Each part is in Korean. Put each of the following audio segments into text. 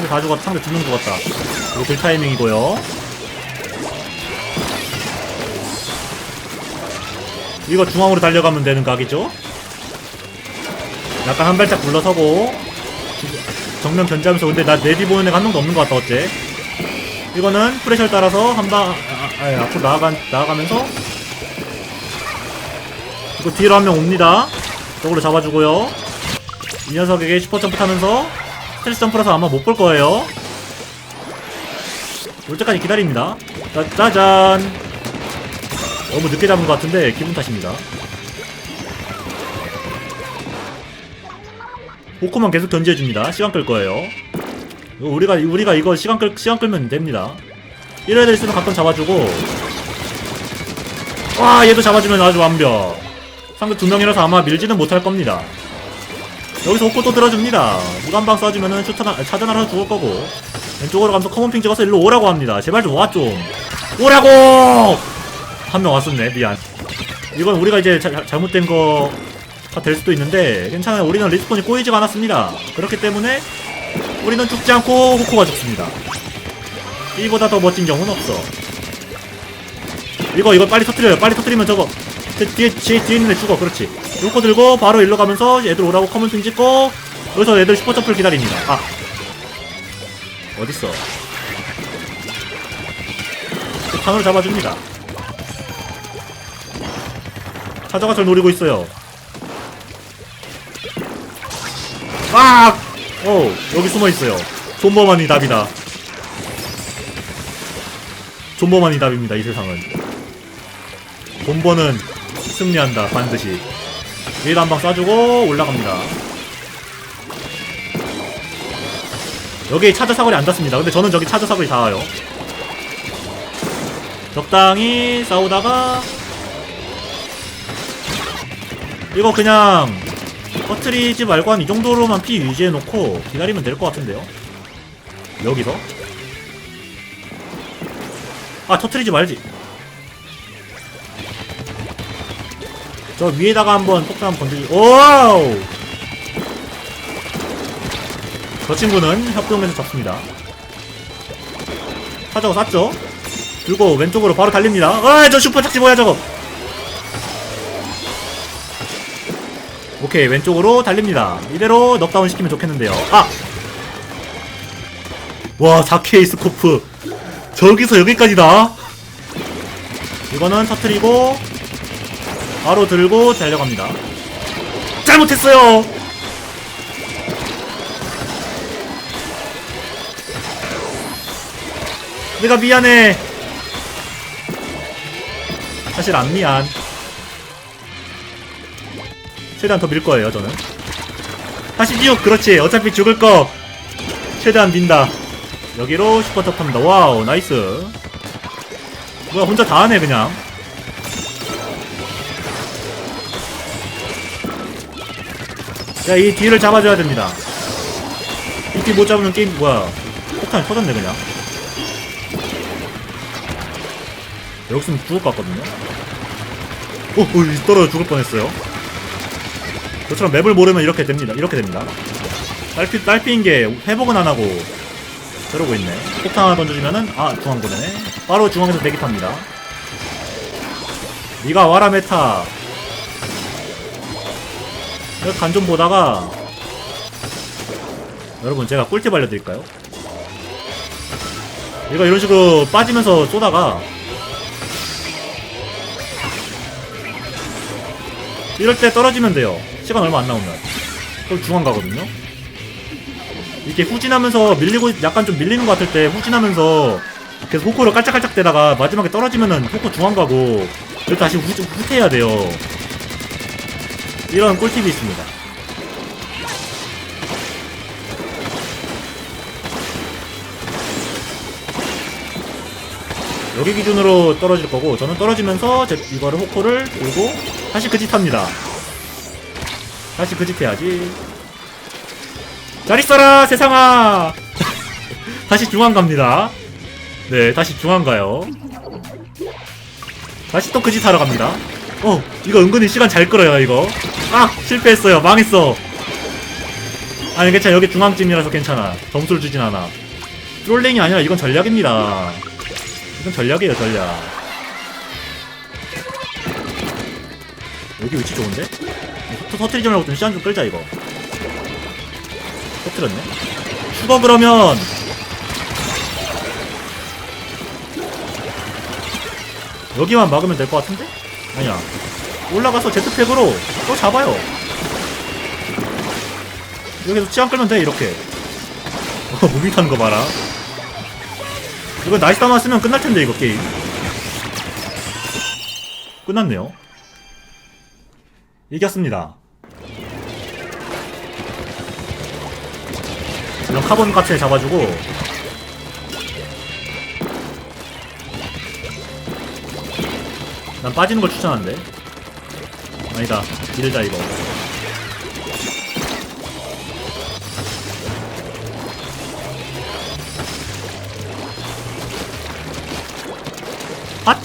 상대 다 죽었다. 상대 두 명 죽었다. 이거 들 타이밍이고요. 이거 중앙으로 달려가면 되는 각이죠? 약간 한 발짝 물러서고 정면 견제하면서 근데 나 내디 보는 애가 한 명도 없는 것 같다 어째 이거는 프레셔를 따라서 한방 아, 아, 아, 앞으로 나아가, 나아가면서 이거 뒤로 한 명 옵니다 저걸로 잡아주고요 이 녀석에게 슈퍼점프 타면서 스트레스 점프라서 아마 못 볼 거예요. 올 때까지 기다립니다. 짜, 짜잔. 너무 늦게 잡은 것 같은데 기분 탓입니다. 호코만 계속 견제해줍니다. 시간 끌 거예요. 우리가 우리가 이거 시간 끌 시간 끌면 됩니다. 이래야 될 수는 가끔 잡아주고. 와 얘도 잡아주면 아주 완벽. 상대 두 명이라서 아마 밀지는 못할 겁니다 여기서 호코 또 들어줍니다. 무한방 쏴주면은 슈터나 아, 차단하러 죽을 거고. 왼쪽으로 가면서 커먼핑 찍어서 일로 오라고 합니다. 제발 좀 와 좀. 오라고! 한 명 왔었네 미안. 이건 우리가 이제 자, 잘못된 거가 될 수도 있는데 괜찮아요. 우리는 리스폰이 꼬이지가 않았습니다. 그렇기 때문에 우리는 죽지 않고 호코가 죽습니다. 이보다 더 멋진 경우는 없어. 이거 이거 빨리 터뜨려요. 빨리 터뜨리면 저거 저 뒤에 뒤에, 뒤에 있는 애 죽어. 그렇지 요거 들고 바로 일로 가면서 애들 오라고 커먼팅 찍고 여기서 애들 슈퍼점프를 기다립니다. 아. 어딨어? 탄으로 잡아줍니다. 찾아가 절 노리고 있어요. 아! 어 여기 숨어 있어요. 존버만이 답이다. 존버만이 답입니다 이 세상은. 존버는 승리한다 반드시 위에도 한방 쏴주고 올라갑니다. 여기 차저 사거리 안 닿습니다. 근데 저는 저기 차저 사거리 닿아요. 적당히 싸우다가 이거 그냥 터트리지 말고 한 이 정도로만 피 유지해놓고 기다리면 될 것 같은데요? 여기서? 아 터트리지 말지 저 위에다가 한번 폭탄 한번 던지기 오우! 저 친구는 협동에서 잡습니다. 사자고 쐈죠? 그리고 왼쪽으로 바로 달립니다. 아 저 슈퍼 착지 뭐야 저거? 오케이 왼쪽으로 달립니다. 이대로 넉다운 시키면 좋겠는데요. 아! 와 4K 스코프. 저기서 여기까지다. 이거는 터트리고 바로 들고 달려갑니다. 잘못했어요! 내가 미안해. 사실 안 미안. 최대한 더 밀 거예요 저는. 하시지요 그렇지. 어차피 죽을 거. 최대한 민다. 여기로 슈퍼 탑합니다. 와우 나이스. 뭐야 혼자 다 하네 그냥 자 이 뒤를 잡아줘야 됩니다 이 뒤 못 잡으면 게임 뭐야 폭탄이 터졌네 그냥 여기서 죽을 것 같거든요 오, 오 떨어져 죽을 뻔했어요 저처럼 맵을 모르면 이렇게 됩니다. 이렇게 됩니다. 딸피, 딸피인 게 회복은 안 하고 저러고 있네. 폭탄 하나 던져주면은 아 중앙 보내네. 바로 중앙에서 대기 탑니다. 니가 와라 메타. 내가 간좀 보다가 여러분 제가 꿀팁 알려드릴까요? 얘가 이런 식으로 빠지면서 쏘다가 이럴 때 떨어지면 돼요. 시간 얼마 안 나오면. 그럼 중앙 가거든요. 이렇게 후진하면서 밀리고 약간 좀 밀리는 것 같을 때 후진하면서 계속 호코를 깔짝깔짝 대다가 마지막에 떨어지면은 호코 중앙 가고 여기 다시 후, 후퇴해야 돼요. 이런 꿀팁이 있습니다. 여기 기준으로 떨어질 거고 저는 떨어지면서 제 이거를 호코를 들고 다시 그 짓 합니다. 다시 그 짓 해야지. 잘 있어라 세상아. 다시 중앙 갑니다. 네, 다시 중앙 가요. 다시 또 그 짓 하러 갑니다. 어, 이거 은근히 시간 잘 끌어요 이거. 아, 실패했어요. 망했어. 아니 괜찮아 여기 중앙쯤이라서 괜찮아 점수를 주진 않아 트롤링이 아니라 이건 전략입니다 이건 전략이에요 전략 여기 위치 좋은데? 터, 터트리지 말고 좀 시간 좀 끌자 이거 터트렸네 죽어 그러면 여기만 막으면 될 것 같은데? 아니야. 올라가서 제트팩으로 또 잡아요. 여기서 치안 끌면 돼 이렇게. 어 무빙 타는 거 봐라. 이거 나이스 다만 쓰면 끝날 텐데 이거 게임. 끝났네요. 이겼습니다. 이런 카본 값을 잡아주고 난 빠지는 걸 추천한대 아니다. 이르자 이거. 핫!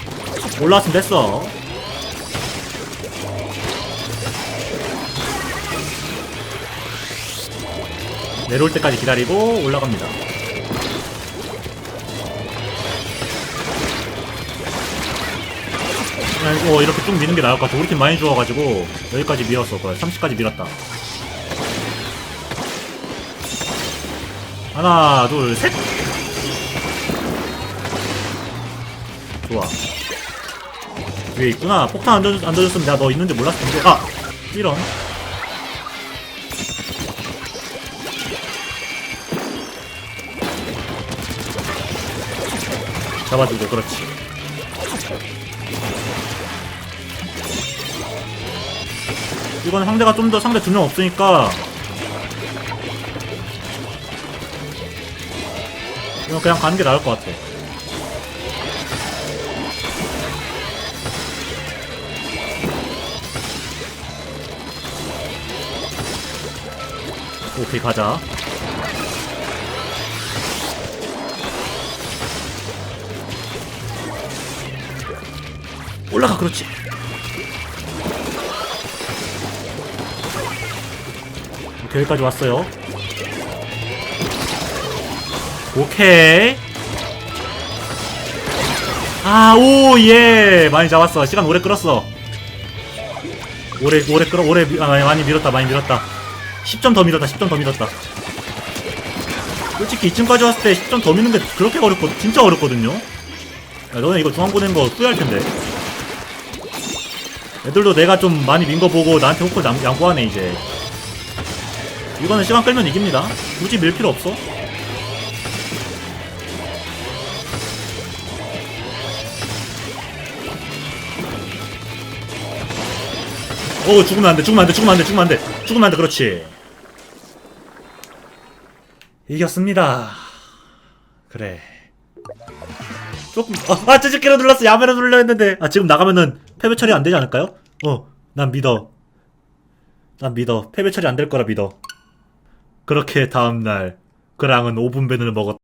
올라왔으면 됐어. 내려올 때까지 기다리고 올라갑니다 이거 이렇게 쭉 미는 게 나을 것 같아. 우리 팀 많이 죽어가지고 여기까지 밀었어. 거의 30까지 밀었다. 하나 둘 셋. 좋아. 위에 있구나. 폭탄 안, 던졌, 안 던졌으면 내가 너 있는지 몰랐을 텐데 아! 이런. 잡아주고 그렇지 이건 상대가 좀 더 상대 두 명 없으니까. 이거 그냥 가는 게 나을 것 같아. 오케이 가자. 올라가 그렇지 여기까지 왔어요. 오케이. 아오예. 많이 잡았어. 시간 오래 끌었어. 오래 오래 끌어 오래 미- 아, 많이, 많이 밀었다 많이 밀었다. 10점 더 밀었다 10점 더 밀었다. 솔직히 이쯤까지 왔을 때 10점 더 미는 게 그렇게 어렵거 진짜 어렵거든요. 야, 너네 이거 중앙 보낸 거 후회할 텐데. 애들도 내가 좀 많이 민 거 보고 나한테 호크 양- 양보하네 이제 이거는 시간 끌면 이깁니다. 굳이 밀 필요 없어. 오 죽으면 안돼 죽으면 안돼 죽으면 안돼 죽으면 안돼 죽으면 안돼 그렇지. 이겼습니다. 그래. 조금 아, 아 찌질기로 눌렀어. 야매로 눌러 했는데. 아 지금 나가면은 패배 처리 안 되지 않을까요? 어난 믿어. 난 믿어. 패배 처리 안 될 거라 믿어 그렇게 다음날 그랑은 5분 배를 먹었